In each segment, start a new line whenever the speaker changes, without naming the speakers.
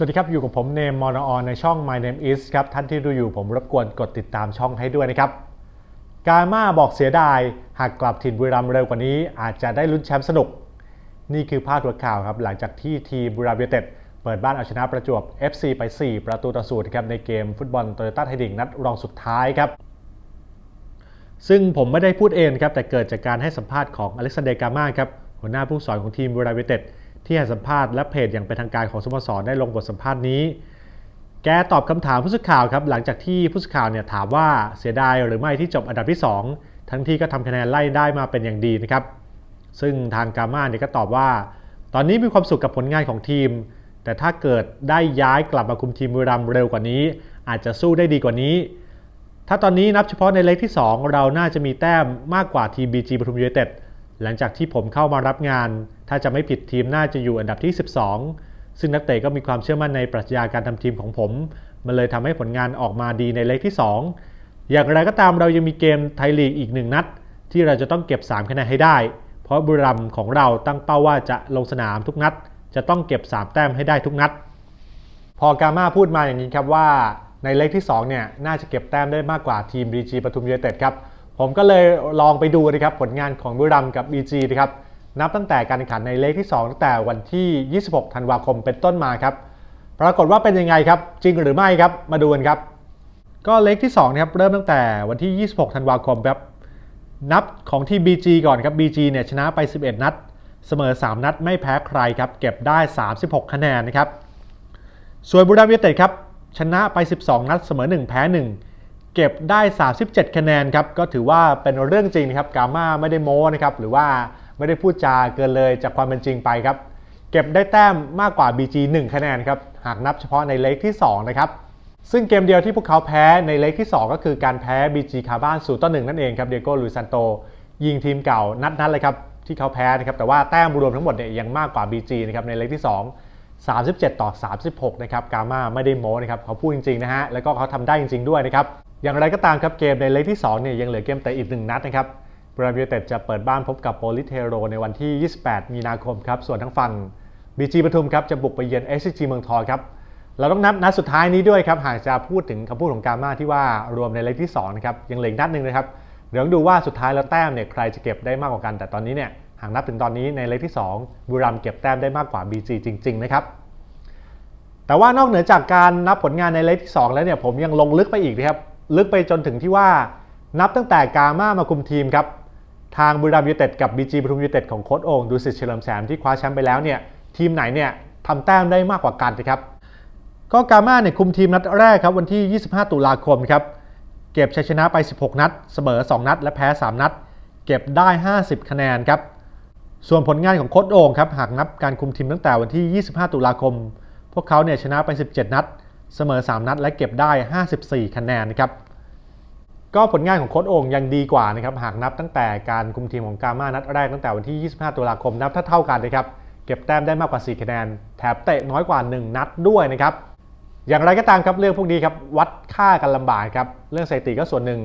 สวัสดีครับ อยู่กับผมเนมมอนอในช่อง My Name Is ครับ ท่านที่ดูอยู่ผมรบกวนกดติดตามช่องให้ด้วยนะครับ กาม่าบอกเสียดาย หากกลับถิ่นบุรีรัมย์เร็วกว่านี้ อาจจะได้ลุ้นแชมป์สนุก นี่คือพาดหัวข่าวครับ หลังจากที่ทีมบุรีรัมย์ยูไนเต็ดเปิดบ้านเอาชนะประจวบ FC ไป 4 ประตูต่อศูนย์ครับในเกมฟุตบอลโตโยต้าไทยดิงนัดรองสุดท้ายครับซึ่งผมไม่ได้พูดเองครับแต่เกิดจากการให้สัมภาษณ์ของอเล็กซานเดร์กาม่าครับหัวหน้าผู้สอนของทีมบุรีรัมย์ยูไนเต็ด ที่ให้สัมภาษณ์และเพจอย่างเป็นทางการของสโมสรได้ลงบทสัมภาษณ์นี้ แกตอบคำถามผู้สื่อข่าวครับหลังจากที่ผู้สื่อข่าวเนี่ยถามว่าเสียดายหรือไม่ที่จบอันดับที่ 2 ทั้งที่ก็ทำคะแนนไล่ได้มาเป็นอย่างดีนะครับ ซึ่งทางกาม่าเนี่ยก็ตอบว่า ตอนนี้มีความสุขกับผลงานของทีม แต่ถ้าเกิดได้ย้ายกลับมาคุมทีมบุรีรัมเร็วกว่านี้ อาจจะสู้ได้ดีกว่านี้ ถ้าตอนนี้นับเฉพาะในเล็กที่ 2 เราน่าจะมีแต้มมากกว่าทีม BG ปทุมยูไนเต็ด หลังจากที่ผมเข้ามารับงาน ถ้าจะไม่ผิดทีมน่าจะอยู่อันดับที่ 12 ซึ่งนักเตะก็มีความเชื่อมั่นในปรัชญาการทำทีมของผม มันเลยทำให้ผลงานออกมาดีในเล็กที่ 2 อย่างไรก็ตามเรายังมีเกมไทยลีกอีกหนึ่งนัด ที่เราจะต้องเก็บ3คะแนนให้ได้ เพราะบุรีรัมย์ของเราตั้งเป้าว่าจะลงสนามทุกนัด จะต้องเก็บ 3 แต้มให้ได้ทุกนัด พอกาม่าพูดมาอย่างนี้ครับว่าในเล็กที่2เนี่ยน่าจะเก็บแต้มได้มากกว่าทีม BG ปทุมยูไนเต็ดครับ ผมก็เลยลองไปดูนะครับผลงานของบุรีรัมย์กับ BG นะครับนับตั้งแต่การแข่งขันในเลกที่ 2 ตั้งแต่วันที่ 26 ธันวาคมเป็นต้นมาครับ ปรากฏว่าเป็นยังไงครับ จริงหรือไม่ครับ มาดูกันครับ ก็เลกที่2นะครับเริ่มตั้งแต่วันที่ 26 ธันวาคมครับนับของทีม BG ก่อนครับ BG เนี่ยชนะไป 11 นัด เสมอ 3 นัดไม่แพ้ใครครับเก็บได้ 36 คะแนนนะครับส่วนบุรีรัมย์ยูไนเต็ดครับชนะไป 12 นัดเสมอ 1 แพ้ 1 เก็บได้ 37 คะแนนครับก็ถือว่าเป็นเรื่องจริงนะครับกาม่าไม่ได้โม้นะครับหรือว่าไม่ได้พูดจาเกินเลยจากความเป็นจริงไปครับ เก็บได้แต้มมากกว่า BG 1 คะแนนครับหากนับเฉพาะในเลกที่ 2 นะครับ ซึ่งเกมเดียวที่พวกเขาแพ้ในเลกที่ 2 ก็คือการแพ้ BG คาบ้าน0ต่อ1นั่นเองครับเดโก้ลุยซันโต ยิงทีมเก่านัดนั้นเลยครับที่เขาแพ้นะครับแต่ว่าแต้มรวมทั้งหมดเนี่ยยังมากกว่า BG นะครับในเลกที่ 2 37 ต่อ 36 นะครับ กาม่าไม่ได้โม้นะครับ เขาพูดจริง ๆ นะฮะ แล้วก็เขาทำได้จริง ๆ ด้วยนะครับ อย่างไรก็ตามครับเกมในเล็กที่ 2 เนี่ยยังเหลือเกมแต่อีกหนึ่งนัดนะครับบรีรัมย์ยูไนเต็ดจะเปิดบ้านพบกับโปลิเทโรในวันที่ 28 มีนาคมครับ ส่วนทั้งฝั่ง BG ปทุมครับจะบุกไปเยือน SCG เมืองทองครับ เราต้องนับนัดสุดท้ายนี้ด้วยครับ หากจะพูดถึงคำพูดของกาม่าที่ว่ารวมในเล็กที่2นะครับยังเหลืออีกนัดหนึ่งนะครับ เดี๋ยวดูว่าสุดท้ายแล้วแต้มเนี่ยใครจะเก็บได้มากกว่ากัน แต่ตอนนี้เนี่ยหากนับถึงตอนนี้ในเล็กที่ 2 บุรีรัมย์เก็บแต้มได้มากกว่า BG จริง ๆ นะครับแต่ว่านอกเหนือจากการนับผลงานในเล็กที่ 2 แล้วเนี่ยผมยังลงลึกไปอีกนะครับ ลึกไปจนถึงที่ว่านับตั้งแต่กาม่ามาคุมทีมครับ ทางบุรีรัมย์ยูเต็ดกับบีจีปทุมยูเต็ดของโค้ชโอ่งดูสิตเฉลิมแสนที่คว้าแชมป์ไปแล้วเนี่ยทีมไหนเนี่ยทำแต้มได้มากกว่ากันนะครับก็กาม่าเนี่ยคุมทีมนัดแรกครับวันที่ 25 ตุลาคมครับเก็บชัยชนะไป 16 นัด เสมอ 2 นัด และแพ้ 3 นัด เก็บได้ 50 คะแนนครับส่วนผลงานของโค้ชโอ่งครับหากนับการคุมทีมตั้งแต่วันที่ 25 ตุลาคม พวกเขาเนี่ยชนะไป 17 นัด เสมอ 3 นัดและเก็บได้ 54 คะแนนนะครับก็ผลงานของโค้ชโอ่งยังดีกว่านะครับหากนับตั้งแต่การคุมทีมของกาม่านัดแรกตั้งแต่วันที่ 25 ตุลาคมนับถ้าเท่ากันนะครับเก็บแต้มได้มากกว่า 4 คะแนน แถมเตะน้อยกว่า 1 นัดด้วยนะครับอย่างไรก็ตามครับเรื่องพวกนี้ครับวัดค่ากันลำบากครับเรื่องสถิติก็ส่วนหนึ่ง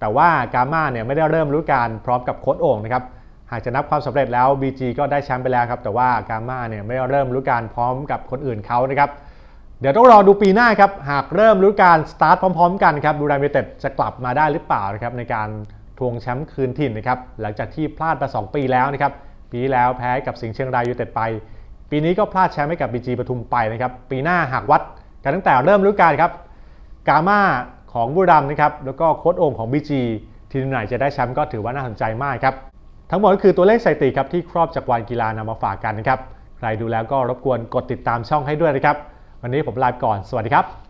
แต่ว่ากาม่าเนี่ยไม่ได้เริ่มฤดูกาลพร้อมกับโค้ชโอ่งนะครับหากจะนับความสำเร็จแล้ว BG ก็ได้แชมป์ไปแล้วครับแต่ว่ากาม่าเนี่ยไม่ได้เริ่มฤดูกาลพร้อมกับคนอื่นเขานะครับ เดี๋ยวต้องรอดูปีหน้าครับ หากเริ่มฤดูกาลสตาร์ทพร้อมๆกันครับดูแลมิเต็ดจะกลับมาได้หรือเปล่านะครับในการทวงแชมป์คืนถิ่นนะครับหลังจากที่พลาดมา2ปีแล้วนะครับปีแล้วแพ้กับสิงห์เชียงรายยูไนเต็ดไป ปีนี้ก็พลาดแชมป์ให้กับ BG ปทุมไปนะครับปีหน้าหากวัดกันตั้งแต่เริ่มฤดูกาลครับกาม่าของบุรีรัมย์นะครับแล้วก็โค้ชโอ่งของ BG ทีมไหนจะได้แชมป์ก็ถือว่าน่าสนใจมากครับทั้งหมดก็คือตัวเลขสถิติครับที่ครอบจักรวาลกีฬานำมาฝากกันนะครับใครดูแล้วก็รบกวนกดติดตามช่องให้ด้วยนะครับ วันนี้ผมลาไปก่อน สวัสดีครับ